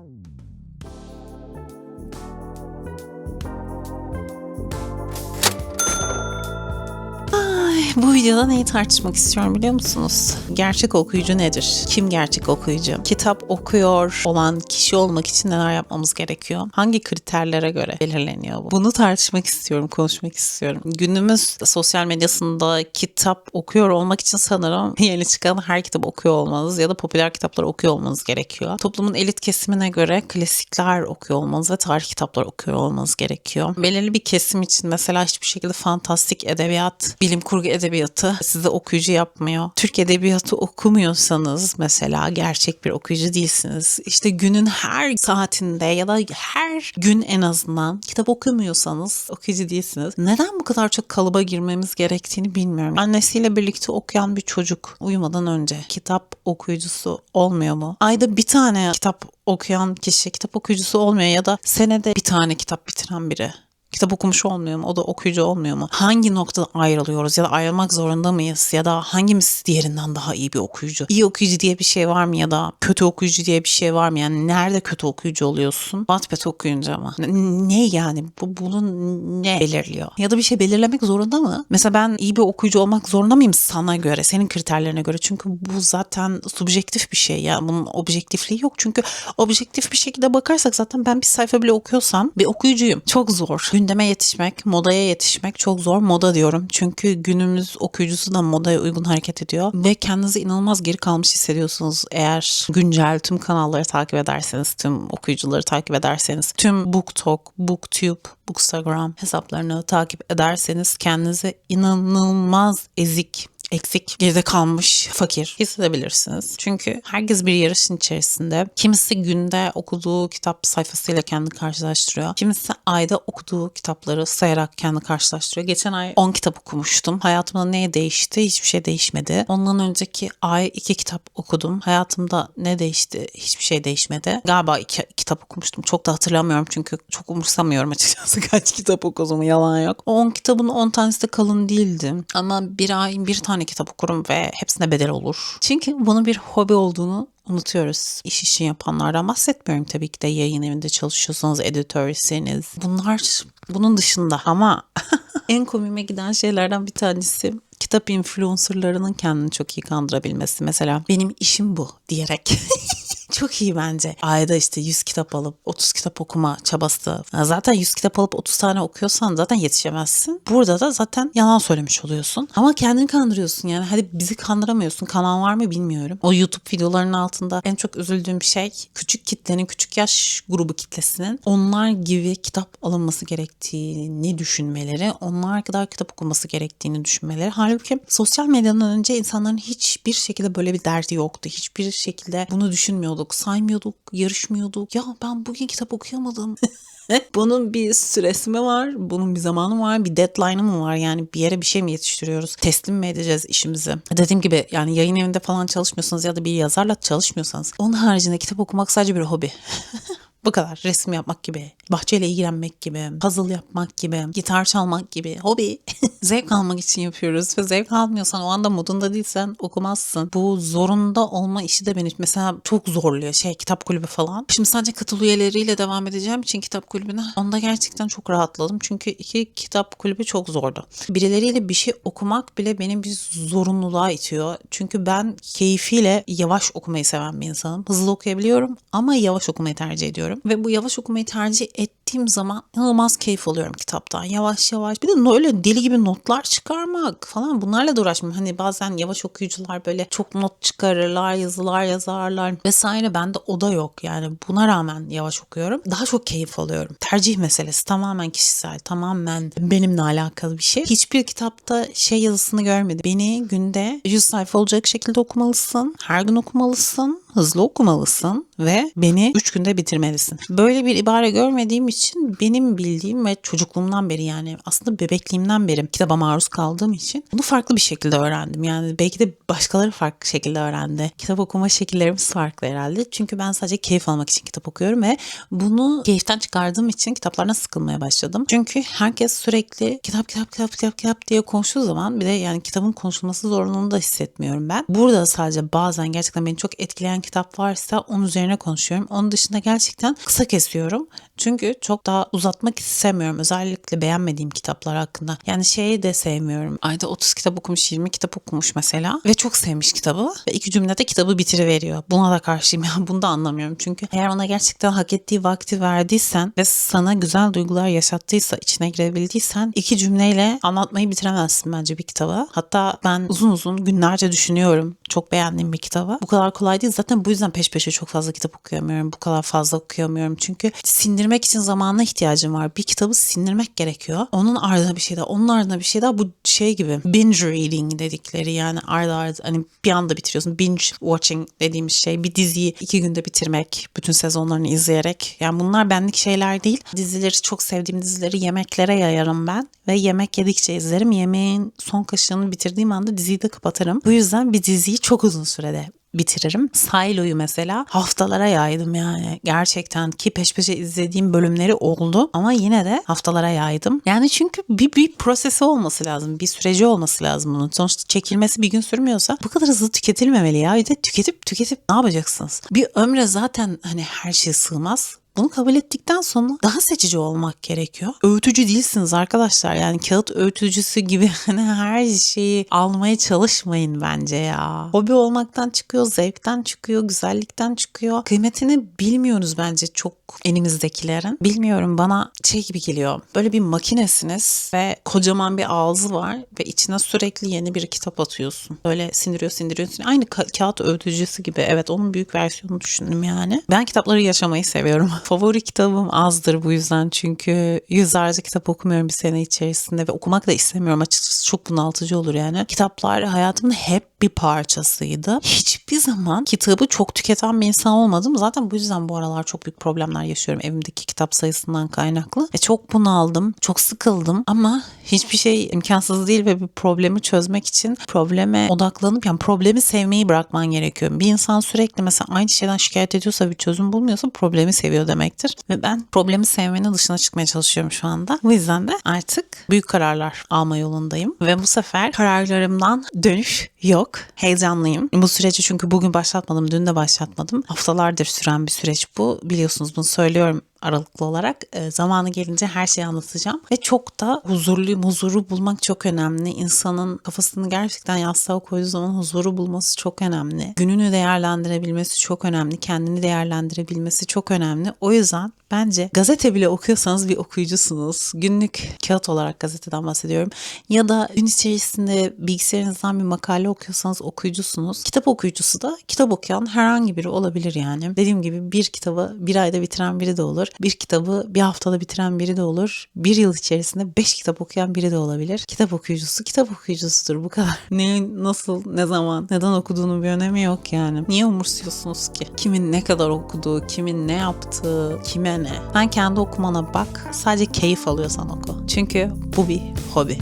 Ay, bu videoda neyi tartışmak istiyorum biliyor musunuz? Gerçek okuyucu nedir? Kim gerçek okuyucu? Kitap okuyor olan kişi olmak için neler yapmamız gerekiyor? Hangi kriterlere göre belirleniyor bu? Bunu tartışmak istiyorum, konuşmak istiyorum. Günümüz sosyal medyasında kitap okuyor olmak için sanırım yeni çıkan her kitabı okuyor olmanız ya da popüler kitapları okuyor olmanız gerekiyor. Toplumun elit kesimine göre klasikler okuyor olmanız ve tarih kitapları okuyor olmanız gerekiyor. Belirli bir kesim için mesela hiçbir şekilde fantastik edebiyat, bilim kurgu edebiyatı sizi okuyucu yapmıyor. Türk edebiyatı okumuyorsanız mesela gerçek bir okuyucu değilsiniz. İşte günün her saatinde ya da her gün en azından kitap okumuyorsanız okuyucu değilsiniz. Neden bu kadar çok kalıba girmemiz gerektiğini bilmiyorum. Annesiyle birlikte okuyan bir çocuk uyumadan önce kitap okuyucusu olmuyor mu? Ayda bir tane kitap okuyan kişi kitap okuyucusu olmuyor ya da senede bir tane kitap bitiren biri kitap okumuş olmuyor mu? O da okuyucu olmuyor mu? Hangi noktada ayrılıyoruz ya da ayrılmak zorunda mıyız? Ya da hangimiz diğerinden daha iyi bir okuyucu? İyi okuyucu diye bir şey var mı ya da kötü okuyucu diye bir şey var mı? Yani nerede kötü okuyucu oluyorsun? Wattpad okuyunca ama. Ne yani? Bu bunun ne belirliyor? Ya da bir şey belirlemek zorunda mı? Mesela ben iyi bir okuyucu olmak zorunda mıyım sana göre, senin kriterlerine göre? Çünkü bu zaten subjektif bir şey ya. Bunun objektifliği yok. Çünkü objektif bir şekilde bakarsak zaten ben bir sayfa bile okuyorsam bir okuyucuyum. Çok zor. Gündeme yetişmek, modaya yetişmek çok zor. Moda diyorum. Çünkü günümüz okuyucusu da modaya uygun hareket ediyor. Ve kendinizi inanılmaz geri kalmış hissediyorsunuz eğer güncel tüm kanalları takip ederseniz, tüm okuyucuları takip ederseniz, tüm BookTok, BookTube, Bookstagram hesaplarını takip ederseniz kendinizi inanılmaz ezik eksik, geride kalmış, fakir hissedebilirsiniz. Çünkü herkes bir yarışın içerisinde. Kimisi günde okuduğu kitap sayfasıyla kendini karşılaştırıyor. Kimisi ayda okuduğu kitapları sayarak kendini karşılaştırıyor. Geçen ay 10 kitap okumuştum. Hayatımda ne değişti? Hiçbir şey değişmedi. Ondan önceki ay 2 kitap okudum. Hayatımda ne değişti? Hiçbir şey değişmedi. Galiba 2 kitap okumuştum. Çok da hatırlamıyorum çünkü çok umursamıyorum açıkçası kaç kitap okuduğumu yalan yok. O 10 kitabın 10 tanesi de kalın değildi. Ama bir ay bir tane kitap okurum ve hepsine bedel olur. Çünkü bunun bir hobi olduğunu unutuyoruz. İş için yapanlardan bahsetmiyorum tabii ki de yayın evinde çalışıyorsanız, editörseniz. Bunlar bunun dışında ama en komiğime giden şeylerden bir tanesi kitap influencerlarının kendini çok iyi kandırabilmesi. Mesela benim işim bu diyerek. Çok iyi bence. Ayda işte 100 kitap alıp 30 kitap okuma çabası. Ya Zaten 100 kitap alıp 30 tane okuyorsan zaten yetişemezsin. Burada da zaten yalan söylemiş oluyorsun. Ama kendini kandırıyorsun yani. Hadi bizi kandıramıyorsun. Kanal var mı bilmiyorum. O YouTube videolarının altında en çok üzüldüğüm şey küçük kitlenin, küçük yaş grubu kitlesinin onlar gibi kitap alınması gerektiğini düşünmeleri, onlar kadar kitap okunması gerektiğini düşünmeleri. Halbuki sosyal medyadan önce insanların hiçbir şekilde böyle bir derdi yoktu. Hiçbir şekilde bunu düşünmüyorduk, saymıyorduk, yarışmıyorduk. Ya ben bugün kitap okuyamadım. Bunun bir süresi mi var? Bunun bir zamanı var? Bir deadline'ı mı var? Yani bir yere bir şey mi yetiştiriyoruz? Teslim mi edeceğiz işimizi? Dediğim gibi yani yayın evinde falan çalışmıyorsanız ya da bir yazarla çalışmıyorsanız onun haricinde kitap okumak sadece bir hobi. Bu kadar. Resim yapmak gibi, bahçeyle ilgilenmek gibi, puzzle yapmak gibi, gitar çalmak gibi, hobi. zevk almak için yapıyoruz ve zevk almıyorsan o anda modunda değilsen okumazsın. Bu zorunda olma işi de beni mesela çok zorluyor. Şey kitap kulübü falan. Şimdi sadece katıl üyeleriyle devam edeceğim için kitap kulübüne. Onda gerçekten çok rahatladım. Çünkü iki kitap kulübü çok zordu. Birileriyle bir şey okumak bile beni bir zorunluluğa itiyor. Çünkü ben keyfiyle yavaş okumayı seven bir insanım. Hızlı okuyabiliyorum ama yavaş okumayı tercih ediyorum. Ve bu yavaş okumayı tercih ettiğim zaman inanılmaz keyif alıyorum kitaptan. Yavaş yavaş. Bir de öyle deli gibi notlar çıkarmak falan bunlarla da uğraşmıyorum. Hani bazen yavaş okuyucular böyle çok not çıkarırlar, yazılar yazarlar vesaire. Bende o da yok. Yani buna rağmen yavaş okuyorum. Daha çok keyif alıyorum. Tercih meselesi tamamen kişisel, tamamen benimle alakalı bir şey. Hiçbir kitapta şey yazısını görmedim. Beni günde 100 sayfa olacak şekilde okumalısın. Her gün okumalısın. Hızlı okumalısın ve beni 3 günde bitirmelisin. Böyle bir ibare görmediğim için benim bildiğim ve çocukluğumdan beri yani aslında bebekliğimden beri kitaba maruz kaldığım için bunu farklı bir şekilde öğrendim. Yani belki de başkaları farklı şekilde öğrendi. Kitap okuma şekillerimiz farklı herhalde. Çünkü ben sadece keyif almak için kitap okuyorum ve bunu keyiften çıkardığım için kitaplardan sıkılmaya başladım. Çünkü herkes sürekli kitap kitap kitap kitap kitap diye konuştuğu zaman bir de yani kitabın konuşulması zorunluluğunu da hissetmiyorum ben. Burada sadece bazen gerçekten beni çok etkileyen gelen kitap varsa onun üzerine konuşuyorum. Onun dışında gerçekten kısa kesiyorum. Çünkü çok daha uzatmak istemiyorum. Özellikle beğenmediğim kitaplar hakkında. Yani şeyi de sevmiyorum. Ayda 30 kitap okumuş, 20 kitap okumuş mesela. Ve çok sevmiş kitabı. Ve iki cümlede kitabı bitiriveriyor. Buna da karşıyım. Yani bunu da anlamıyorum. Çünkü eğer ona gerçekten hak ettiği vakti verdiysen ve sana güzel duygular yaşattıysa, içine girebildiysen iki cümleyle anlatmayı bitiremezsin bence bir kitabı. Hatta ben uzun uzun günlerce düşünüyorum. Çok beğendiğim bir kitabı. Bu kadar kolay değil. Zaten bu yüzden peş peşe çok fazla kitap okuyamıyorum. Bu kadar fazla okuyamıyorum. Çünkü sindirmek için zamana ihtiyacım var. Bir kitabı sindirmek gerekiyor. Onun ardına bir şey daha, onun ardına bir şey daha. Bu şey gibi binge reading dedikleri yani arda arda hani bir anda bitiriyorsun. Binge watching dediğimiz şey bir diziyi iki günde bitirmek. Bütün sezonlarını izleyerek. Yani bunlar benlik şeyler değil. Dizileri çok sevdiğim dizileri yemeklere yayarım ben. Ve yemek yedikçe izlerim. Yemeğin son kaşığını bitirdiğim anda diziyi de kapatırım. Bu yüzden bir diziyi çok uzun sürede bitiririm. Silo'yu mesela haftalara yaydım yani gerçekten ki peş peşe izlediğim bölümleri oldu ama yine de haftalara yaydım. Yani çünkü bir, bir prosesi olması lazım, bir süreci olması lazım bunun. Sonuçta çekilmesi bir gün sürmüyorsa bu kadar hızlı tüketilmemeli ya. Bir de tüketip tüketip ne yapacaksınız? Bir ömre zaten hani her şey sığmaz. Bunu kabul ettikten sonra daha seçici olmak gerekiyor. Öğütücü değilsiniz arkadaşlar. Yani kağıt öğütücüsü gibi hani her şeyi almaya çalışmayın bence ya. Hobi olmaktan çıkıyor, zevkten çıkıyor, güzellikten çıkıyor. Kıymetini bilmiyoruz bence çok elimizdekilerin. Bilmiyorum bana şey gibi geliyor. Böyle bir makinesiniz ve kocaman bir ağzı var ve içine sürekli yeni bir kitap atıyorsun. Böyle sindiriyor, sindiriyor. sindiriyor. Aynı ka- kağıt öğütücüsü gibi. Evet onun büyük versiyonunu düşündüm yani. Ben kitapları yaşamayı seviyorum. Favori kitabım azdır bu yüzden çünkü yüzlerce kitap okumuyorum bir sene içerisinde ve okumak da istemiyorum açıkçası çok bunaltıcı olur yani. Kitaplar hayatımın hep bir parçasıydı. Hiçbir zaman kitabı çok tüketen bir insan olmadım. Zaten bu yüzden bu aralar çok büyük problemler yaşıyorum evimdeki kitap sayısından kaynaklı. Ve çok bunaldım, çok sıkıldım ama hiçbir şey imkansız değil ve bir problemi çözmek için probleme odaklanıp yani problemi sevmeyi bırakman gerekiyor. Bir insan sürekli mesela aynı şeyden şikayet ediyorsa bir çözüm bulmuyorsa problemi seviyor demektir. Ve ben problemi sevmenin dışına çıkmaya çalışıyorum şu anda. Bu yüzden de artık büyük kararlar alma yolundayım. Ve bu sefer kararlarımdan dönüş yok. Heyecanlıyım. Bu süreci çünkü bugün başlatmadım, dün de başlatmadım. Haftalardır süren bir süreç bu. Biliyorsunuz bunu söylüyorum aralıklı olarak e, zamanı gelince her şeyi anlatacağım. Ve çok da huzurluyum. Huzuru bulmak çok önemli. İnsanın kafasını gerçekten yastığa koyduğu zaman huzuru bulması çok önemli. Gününü değerlendirebilmesi çok önemli. Kendini değerlendirebilmesi çok önemli. O yüzden bence gazete bile okuyorsanız bir okuyucusunuz. Günlük kağıt olarak gazeteden bahsediyorum. Ya da gün içerisinde bilgisayarınızdan bir makale okuyorsanız okuyucusunuz. Kitap okuyucusu da kitap okuyan herhangi biri olabilir yani. Dediğim gibi bir kitabı bir ayda bitiren biri de olur. Bir kitabı bir haftada bitiren biri de olur. Bir yıl içerisinde beş kitap okuyan biri de olabilir. Kitap okuyucusu kitap okuyucusudur bu kadar. Ne, nasıl, ne zaman, neden okuduğunun bir önemi yok yani. Niye umursuyorsunuz ki? Kimin ne kadar okuduğu, kimin ne yaptığı, kime ne? Sen kendi okumana bak. Sadece keyif alıyorsan oku. Çünkü bu bir hobi.